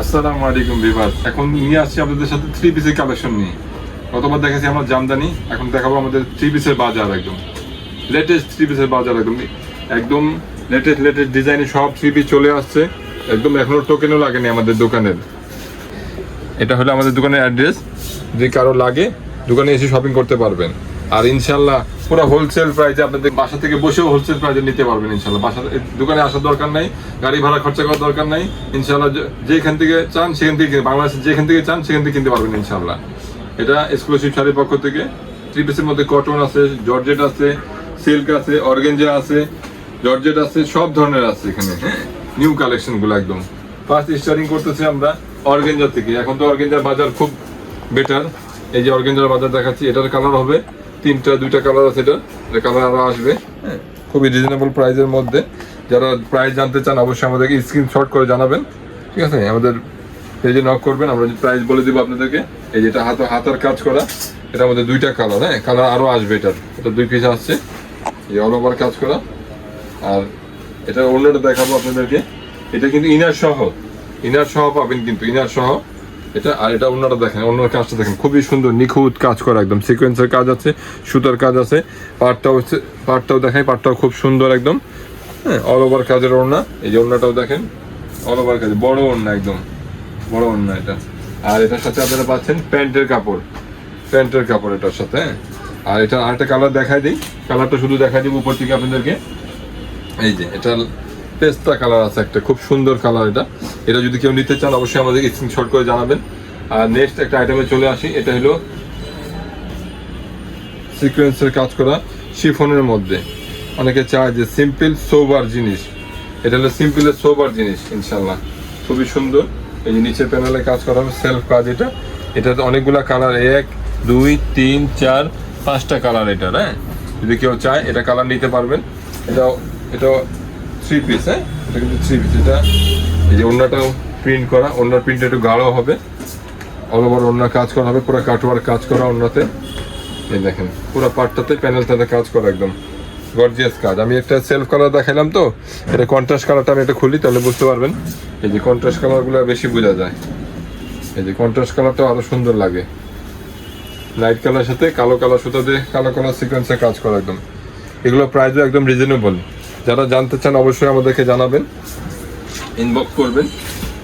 আসসালামু আলাইকুম বিভাস এখন নিয়ে আসছি আপনাদের সাথে থ্রি পিসের কালেকশন নিয়ে। গতবার দেখেছি আমরা জামদানি, এখন দেখাবো আমাদের থ্রি পিসের বাজার একদম। লেটেস্ট থ্রি পিসের বাজার একদম। একদম লেটেস্ট লেটেস্ট ডিজাইনে সব থ্রি পিস চলে আসছে। একদম এখনও টোকেনও লাগেনি আমাদের দোকানের। এটা হলো আমাদের দোকানের অ্যাড্রেস যদি কারও লাগে, দোকানে এসে শপিং করতে পারবেন। আর ইনশাল্লাহ পুরো হোলসেল প্রাইসে আপনাদের বাসা থেকে বসেও হোলসেল প্রাইসে নিতে পারবেন ইনশাল্লাহ। বাসা দোকানে আসার দরকার নাই, গাড়ি ভাড়া খরচা করার দরকার নাই। ইনশাল্লাহ যেখান থেকে চান, সেখান থেকে বাংলাদেশে যেখান থেকে চান, সেখান থেকে কিনতে পারবেন ইনশাল্লাহ। এটা এক্সক্লুসিভ শাড়ির পক্ষ থেকে। থ্রি পিসের মধ্যে কটন আছে জর্জেট আছে সিল্ক আছে অর্গেঞ্জা আছে জর্জেট আছে, সব ধরনের আছে এখানে। নিউ কালেকশনগুলো একদম। ফার্স্ট স্টার্টিং করতেছি আমরা অর্গেঞ্জা থেকে। এখন তো অর্গেঞ্জার বাজার খুব বেটার এই যে অর্গেঞ্জার বাজার দেখাচ্ছি, এটার কালার হবে তিনটা, দুইটা কালার আছে এটা। কালার আরও আসবে। হ্যাঁ খুবই রিজনেবল প্রাইসের মধ্যে। যারা প্রাইস জানতে চান, অবশ্যই আমাদেরকে স্ক্রিনশট করে জানাবেন। ঠিক আছে? আমাদের পেজে নক করবেন। আমরা প্রাইস বলে দিব আপনাদেরকে, এই যেটা হাতে, হাতার কাজ করা এটা মধ্যে দুইটা কালার হ্যাঁ? কালার আরও আসবে এটার। এটা দুই পিস আসছে। এই অল ওভার কাজ করা। আর এটা অন্যটা দেখাবো আপনাদেরকে। এটা কিন্তু ইনার সহ। ইনার সহ পাবেন কিন্তু ইনার সহ। এটা, আর এটা অন্যটা দেখেন, অন্য কাজটা দেখেন। খুবই সুন্দর, নিখুঁত কাজ করা, একদম সিকোয়েন্সের কাজ আছে সুতার কাজ আছে। পাটটাও হচ্ছে পাটটাও দেখাই পাটটাও খুব সুন্দর একদম। হ্যাঁ অল ওভার কাজের ওড়না। এই যে ওড়নাটাও দেখেন অল ওভার কাজ, বড় ওড়না একদম, বড় ওড়না এটা। আর এটার সাথে আপনারা পাচ্ছেন প্যান্টের কাপড় প্যান্টের কাপড় এটার সাথে হ্যাঁ। আর এটা, আরেকটা কালার দেখাই দিই। কালারটা শুধু দেখাই দিব উপর থেকে আপনাদেরকে। এই যে, এটা পেস্তা কালার আছে একটা, খুব সুন্দর কালার এটা। এটা যদি কেউ নিতে চান, অবশ্যই আমাদের স্ক্রিনশট করে জানাবেন। আর নেক্সট একটা আইটেমে চলে আসি, এটা হলো সিকোয়েন্সের কাজ করা শিফনের মধ্যে। অনেকে চায় যে সিম্পল সোবার জিনিস। এটা হলো সিম্পলের সোবার জিনিস ইনশাল্লাহ খুবই সুন্দর। এই যে নিচের প্যানেলে কাজ করা হবে সেলফ কাজ এটা। এটাতে অনেকগুলা কালার এক, দুই, তিন, চার, পাঁচটা কালার এটার হ্যাঁ? যদি কেউ চায়, এটা কালার নিতে পারবেন। এটা এটা থ্রি পিস হ্যাঁ এটা কিন্তু থ্রি পিস এটা এই যে অন্যটাও প্রিন্ট করা অন্য প্রিন্ট একটু গাঢ় হবে। অল ওভার অন্য কাজ করা হবে, পুরো কাটওয়ার কাজ করা অন্যতে এই দেখেন, পুরো পার্টটাতে প্যানেলটাতে কাজ করা একদম। গর্জিয়াস কাজ। আমি একটা সেলফ কালার দেখাইলাম তো, এটা কন্ট্রাস্ট কালারটা আমি এটা খুলি, তাহলে বুঝতে পারবেন। এই যে কন্ট্রাস্ট কালারগুলো বেশি বোঝা যায়। এই যে কন্ট্রাস্ট কালারটা আরও সুন্দর লাগে। লাইট কালার সাথে কালো কালার সুতা দিয়ে, কালো কালার সিকোয়েন্সে কাজ করা একদম। এগুলো প্রাইসও একদম রিজনেবল যারা জানতে চান অবশ্যই আমাদেরকে জানাবেন। ইনবক্স করবেন।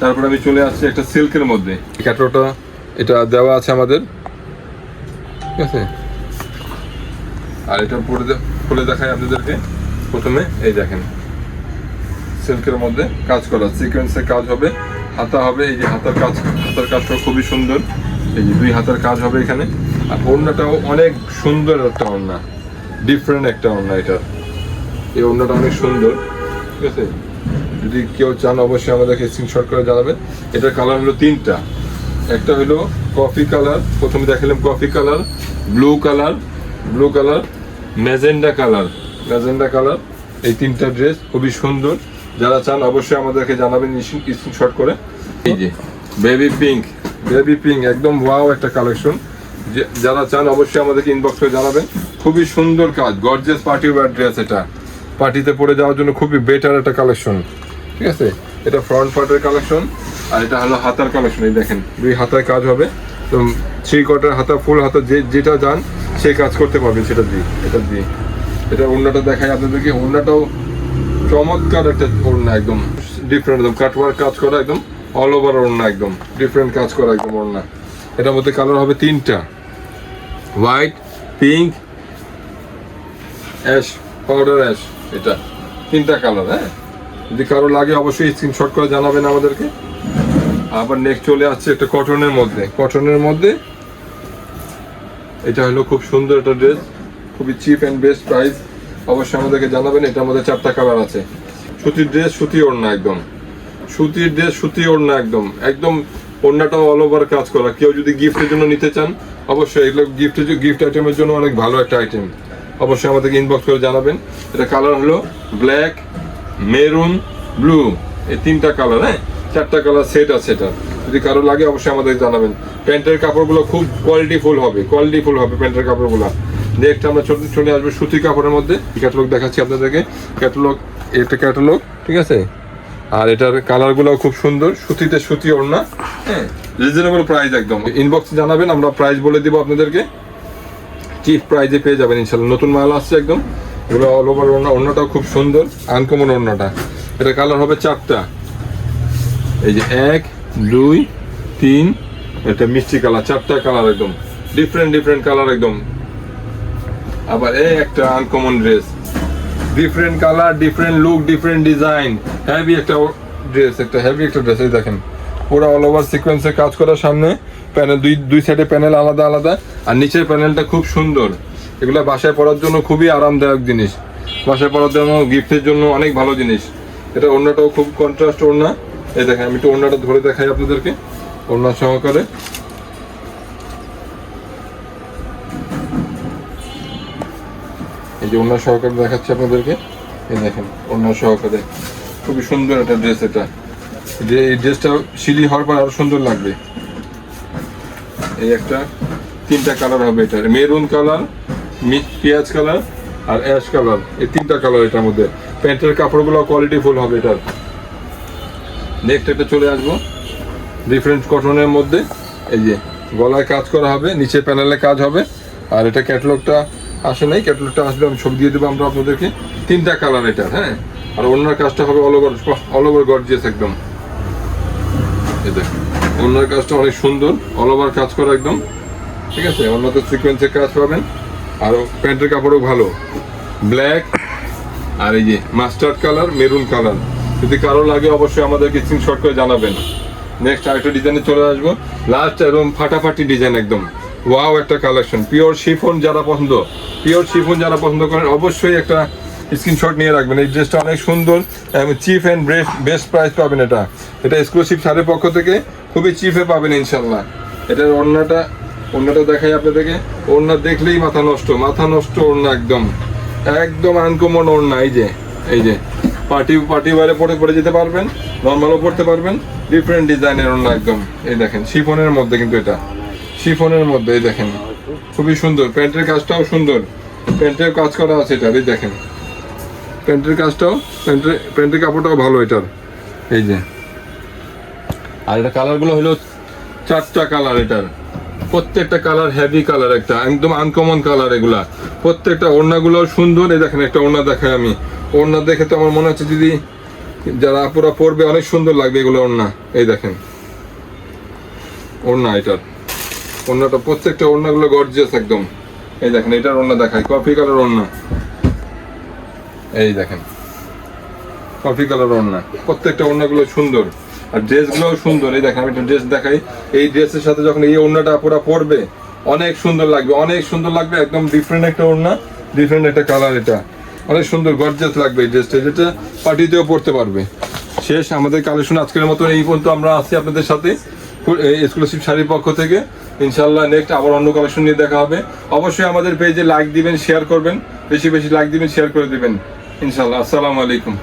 তারপর আমি চলে আসছি একটা সিল্কের মধ্যে। ক্যাটোটা এটা দেওয়া আছে আমাদের। ঠিক আছে? আর এটা পরে খুলে দেখাই আপনাদেরকে। প্রথমে এই দেখেন। সিল্কের মধ্যে কাজ করা সিকোয়েন্সের কাজ হবে। হাতা হবে এই যে হাতার কাজ হাতার কাজটা খুবই সুন্দর। এই যে দুই হাতার কাজ হবে এখানে। আর ওড়নাটাও অনেক সুন্দর একটা ওড়না। ডিফারেন্ট একটা ওড়না এটা। এই ওড়নাটা অনেক সুন্দর, ঠিক আছে? যদি কেউ চান, অবশ্যই আমাদেরকে স্ক্রিনশট করে জানাবেন। এটার কালার হলো তিনটা। একটা হলো কফি কালার প্রথমে দেখালাম coffee colour blue colour blue colour magenta colour magenta colour এই তিনটা ড্রেস খুবই সুন্দর। যারা চান, অবশ্যই আমাদেরকে জানাবেন স্ক্রিনশট করে। এই যে বেবি পিঙ্ক বেবি পিঙ্ক একদম ওয়াও একটা কালেকশন যারা চান, অবশ্যই আমাদেরকে ইনবক্স করে জানাবেন। খুবই সুন্দর কাজ গর্জেস পার্টি ওয়্যার ড্রেস এটা। পার্টিতে পরে যাওয়ার জন্য খুবই বেটার একটা কালেকশন ঠিক আছে? এটা ফ্রন্ট পার্টের কালেকশন আর এটা হলো হাতার কালেকশন এই দেখেন। দুই হাতায় কাজ হবে। তো থ্রি কোয়ার্টার হাতা ফুল হাতা, যে যেটা যান সেই কাজ করতে পারবেন সেটা দিয়ে, এটা দিয়ে। এটা অন্যটা দেখাই আপনাদেরকে। অন্যটাও চমৎকার একটা ওড়না, একদম ডিফারেন্ট একদম কাটওয়ার কাজ করা, একদম অল ওভার ওড়না, একদম ডিফারেন্ট কাজ করা, একদম ওড়না। এটার মধ্যে কালার হবে তিনটা। White pink ash powder ash এটা তিনটা কালার হ্যাঁ? যদি কারও লাগে অবশ্যই স্ক্রিনশট করে জানাবেন আমাদেরকে। আবার নেক্সট চলে আসছে একটা কটনের মধ্যে। কটনের মধ্যে এটা হলো খুব সুন্দর একটা ড্রেস খুবই চিপ অ্যান্ড বেস্ট প্রাইস অবশ্যই আমাদেরকে জানাবেন, এটা আমাদের চারটা কালার আছে। সুতির ড্রেস সুতি ওড়না একদম। সুতির ড্রেস সুতি ওড়না একদম। একদম ওড়নাটাও অল ওভার কাজ করা। কেউ যদি গিফটের জন্য নিতে চান, অবশ্যই এগুলো গিফটের গিফট আইটেমের জন্য অনেক ভালো একটা আইটেম অবশ্যই আমাদেরকে ইনবক্স করে জানাবেন। এটা কালার হলো ব্ল্যাক মেরুন ব্লু এই তিনটা কালার হ্যাঁ? চারটা কালার সেট আছে এটা। যদি কারও লাগে, অবশ্যই আমাদের জানাবেন। প্যান্টের কাপড়গুলো খুব কোয়ালিটিফুল হবে কোয়ালিটিফুল হবে প্যান্টের কাপড়গুলো। নেক্সট আমরা চলে চলে আসব সুতি কাপড়ের মধ্যে। ক্যাটালগ দেখাচ্ছি আপনাদেরকে। ক্যাটালগ এটা ক্যাটালগ ঠিক আছে? আর এটার কালারগুলো খুব সুন্দর। সুতিতে সুতি ওড়না হ্যাঁ? রিজনেবল প্রাইস একদম। ইনবক্স জানাবেন, আমরা প্রাইস বলে দিব আপনাদেরকে। চিপ প্রাইজে পেয়ে যাবেন ইনশাল্লাহ নতুন মাল আসছে একদম। এগুলো অল ওভার ওড়নাটাও খুব সুন্দর। আনকমন ওড়নাটা এটা কালার হবে চারটা। এই যে এক, দুই, তিন। এটা মিষ্টি কালার চারটা কালার একদম। ডিফারেন্ট ডিফারেন্ট কালার একদম। আবার এই একটা uncommon dress different colour different look different design heavy একটা ড্রেস একটা হেভি একটা ড্রেস এই দেখেন। পুরো অল ওভার সিকোয়েন্সে কাজ করার সামনে প্যানেল, দুই দুই সাইডে প্যানেল আলাদা আলাদা। আর নিচের প্যানেলটা খুব সুন্দর। এগুলো বাসায় পরার জন্য খুবই আরামদায়ক জিনিস। বাসায় পরার জন্য গিফটের জন্য অনেক ভালো জিনিস। এটা ওড়নাটাও খুব কন্ট্রাস্ট ওড়না। এই দেখেন, আমি একটু ওড়নাটা ধরে দেখাই আপনাদেরকে। ওড়না সহকারে। এই যে ওড়না সহকারে দেখাচ্ছি আপনাদেরকে। এই দেখেন, ওড়না সহকারে। খুবই সুন্দর একটা ড্রেস এটা। যে এই ড্রেসটা সিলি হওয়ার পর আরও সুন্দর লাগবে। এই একটা, তিনটা কালার হবে এটা। মেরুন কালার পেঁয়াজ কালার আর অ্যাশ কালার এই তিনটা কালার এটার মধ্যে। প্যান্টের কাপড়গুলো কোয়ালিটি ফুল হবে এটার। নেক্সট একটা চলে আসব। ডিফারেন্ট কটনের মধ্যে। এই যে, গলায় কাজ করা হবে, নিচে প্যানেলে কাজ হবে। আর এটা ক্যাটালগটা আসে নাই ক্যাটালগটা আসবে, আমি ছবি দিয়ে দেবো আমরা আপনাদেরকে। তিনটা কালার এটার হ্যাঁ? আর অন্যার কাজটা হবে all over all over gorgeous একদম। এই দেখুন। অন্যার কাজটা অনেক সুন্দর অল ওভার কাজ করা একদম। ঠিক আছে? অন্যতে সিকোয়েন্সের কাজ পাবেন। আর প্যান্টের কাপড়ও ভালো। ব্ল্যাক আর এই যে মাস্টার্ড কালার মেরুন কালার যদি কারও লাগে অবশ্যই আমাদেরকে স্ক্রিনশট করে জানাবেন। নেক্সট আরেকটা ডিজাইনে চলে আসব। লাস্ট একদম ফাটাফাটি ডিজাইন একদম। ওয়াও একটা কালেকশন পিওর শিফন যারা পছন্দ পিওর শিফন যারা পছন্দ করেন, অবশ্যই একটা স্ক্রিনশট নিয়ে রাখবেন। এই ড্রেসটা অনেক সুন্দর। চিপ অ্যান্ড বেস্ট প্রাইস পাবেন এটা। এটা এক্সক্লুসিভ শাড়ির পক্ষ থেকে। খুবই চিপে পাবেন ইনশাল্লাহ এটার অন্যটা অন্যটা দেখাই আপনাদেরকে। ওড়না দেখলেই মাথা নষ্ট মাথা নষ্ট ওড়না একদম। একদম আনকমন ওড়না, এই যে এই যে। পার্টি পার্টি বাইরে পরে পরে যেতে পারবেন, নর্মালও পড়তে পারবেন ডিফারেন্ট ডিজাইনের ওড়না একদম। এই দেখেন, শিফনের মধ্যে কিন্তু এটা। শিফনের মধ্যে, এই দেখেন। খুবই সুন্দর, প্যান্টের কাজটাও সুন্দর। প্যান্টের কাজ করা আছে এটা এই দেখেন। প্যান্টের কাজটাও, প্যান্টের প্যান্টের কাপড়টাও ভালো এটার। এই যে। আর এটা কালারগুলো হলো চারটা কালার এটার। প্রত্যেকটা কালার হেভি কালার একটা, একদম আনকমন কালার এগুলা। প্রত্যেকটা ওড়নাগুলো সুন্দর, এই দেখেন একটা ওড়না দেখাই আমি। ওড়না দেখে তো আমার মনে হচ্ছে দিদি, যারা আপুরা পরবে অনেক সুন্দর লাগবে এগুলো ওড়না। এই দেখেন। ওড়না এটার। ওড়নাটা প্রত্যেকটা ওড়নাগুলো গর্জিয়াস একদম। এই দেখেন, এটার ওড়না দেখাই কফি কালার ওড়না। এই দেখেন। কফি কালার ওড়না। প্রত্যেকটা ওড়নাগুলো সুন্দর। আর ড্রেসগুলোও সুন্দর। এই দেখেন, আমি একটা ড্রেস দেখাই। এই ড্রেসের সাথে যখন এই ওড়নাটা পুরো পরবে, অনেক সুন্দর লাগবে। অনেক সুন্দর লাগবে, একদম ডিফারেন্ট একটা ওড়না ডিফারেন্ট একটা কালার এটা। অনেক সুন্দর গর্জিয়াস লাগবে এই ড্রেসটা। যেটা পার্টিতেও পরতে পারবে। শেষ, আমাদের কালেকশন আজকের মতন এই পর্যন্ত আমরা আছি আপনাদের সাথে। এক্সক্লুসিভ শাড়ির পক্ষ থেকে। ইনশাল্লাহ নেক্সট আবার অন্য কালেকশন নিয়ে দেখা হবে। অবশ্যই আমাদের পেজে লাইক দিবেন শেয়ার করবেন। বেশি বেশি লাইক দিবেন শেয়ার করে দিবেন। ইনশাল্লাহ আসসালামু আলাইকুম।